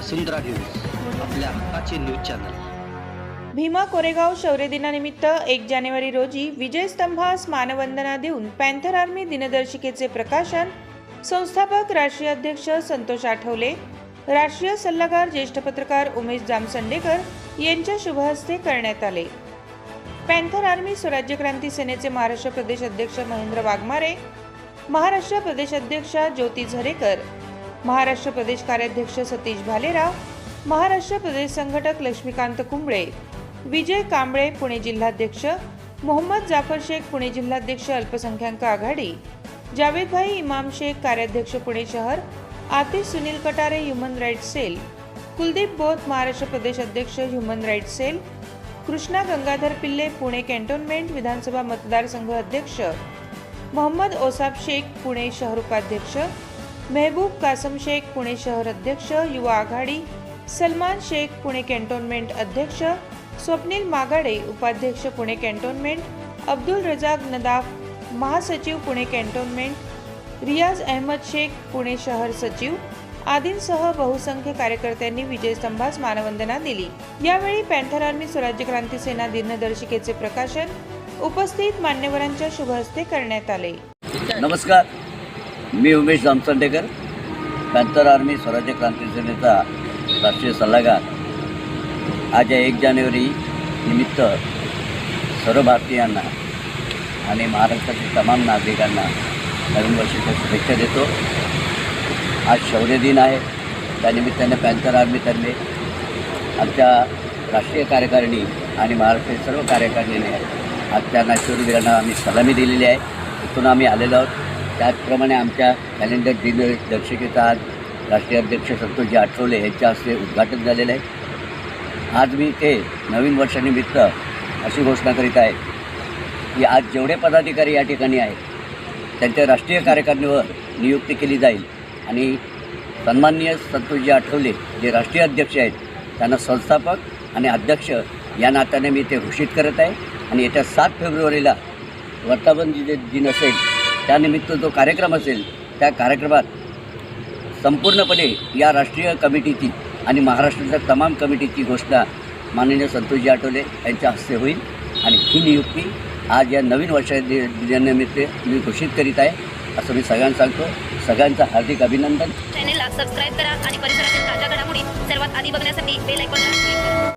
वसुंधरा news आपल्या हक्काचे news channel. Bhima Koregaon शौर्य दिनानिमित्त एक जानेवारी रोजी विजय स्तंभास मानवंदना देऊन पॅन्थर आर्मी दिनदर्शिकेचे प्रकाशन संस्थापक राष्ट्रीय अध्यक्ष संतोष आठवले राष्ट्रीय सल्लागार ज्येष्ठ पत्रकार उमेश जामसंडेकर यांच्या शुभहस्ते करण्यात आले. पॅन्थर आर्मी स्वराज्य क्रांती सेनेचे महाराष्ट्र प्रदेश अध्यक्ष महेंद्र वाघमारे महाराष्ट्र प्रदेश अध्यक्षा ज्योती झरेकर महाराष्ट्र प्रदेश कार्याध्यक्ष सतीश भालेराव महाराष्ट्र प्रदेश संघटक लक्ष्मीकांत कुंबळे विजय कांबळे पुणे जिल्हाध्यक्ष मोहम्मद जाफर शेख पुणे जिल्हाध्यक्ष अल्पसंख्याक आघाडी जावेदभाई इमाम शेख कार्याध्यक्ष पुणे शहर Atish Sunil Katare human rights cell Kuldeep Bothe Maharashtra प्रदेश अध्यक्ष human rights cell Krishna Gangadhar Pille Pune cantonment विधानसभा मतदारसंघ अध्यक्ष मोहम्मद ओसाब शेख पुणे शहर उपाध्यक्ष मेहबूब कासम शेख पुणे शहर अध्यक्ष युवा आघाडी सलमान शेख पुणे कॅन्टोन्मेंट अध्यक्ष स्वप्नील मागाडे उपाध्यक्ष पुणे कॅन्टोन्मेंट अब्दुल रजाक नदाफ महासचिव पुणे कॅन्टोन्मेंट रियाज अहमद शेख पुणे शहर सचिव आदींसह बहुसंख्य कार्यकर्त्यांनी विजयस्तंभास मानवंदना दिली. यावेळी पॅन्थर आर्मी स्वराज्य क्रांती सेना दिनदर्शिकेचे प्रकाशन उपस्थित मान्यवरांच्या शुभहस्ते करण्यात आले. नमस्कार. मी उमेश जामसंडेकर पॅन्थर आर्मी स्वराज्य क्रांती सेनेचा राष्ट्रीय सल्लागार. आज या एक जानेवारी निमित्त सर्व भारतीयांना आणि महाराष्ट्रातील तमाम नागरिकांना नवीन वर्षाच्या शुभेच्छा देतो. आज शौर्य दिन आहे. त्यानिमित्ताने पॅन्थर आर्मीतर्फे आमच्या राष्ट्रीय कार्यकारिणी आणि महाराष्ट्रातील सर्व कार्यकारिणीने आज त्यांना शूरवीरांना आम्ही सलामी दिलेली आहे. इथून आम्ही आलेलो आहोत. त्याचप्रमाणे आमच्या कॅलेंडर दिनदर्शिकेत आज राष्ट्रीय अध्यक्ष संतोषजी आठवले यांच्या हस्ते उद्घाटन झालेलं आहे. आज मी ते नवीन वर्षानिमित्त अशी घोषणा करीत आहे की आज जेवढे पदाधिकारी या ठिकाणी आहेत त्यांच्या राष्ट्रीय कार्यकारिणीवर नियुक्ती केली जाईल. आणि सन्माननीय संतोषजी आठवले जे राष्ट्रीय अध्यक्ष आहेत त्यांना संस्थापक आणि अध्यक्ष या नात्याने मी ते घोषित करत आहे. आणि येत्या सात फेब्रुवारीला वर्धापन जे दिन असेल त्यानिमित्त जो कार्यक्रम असेल त्या कार्यक्रमात संपूर्णपणे या राष्ट्रीय कमिटीची आणि महाराष्ट्राच्या तमाम कमिटीची घोषणा माननीय संतोषजी आठवले यांच्या हस्ते होईल. आणि ही नियुक्ती आज या नवीन वर्षा दिनानिमित्त मी घोषित करीत आहे असं मी सगळ्यांना सांगतो. सगळ्यांचं हार्दिक अभिनंदन. चॅनेलला सबस्क्राईब करा आणि परिसरातील ताज्या घडामोडी सर्वात आधी बघण्यासाठी बेल ऐकून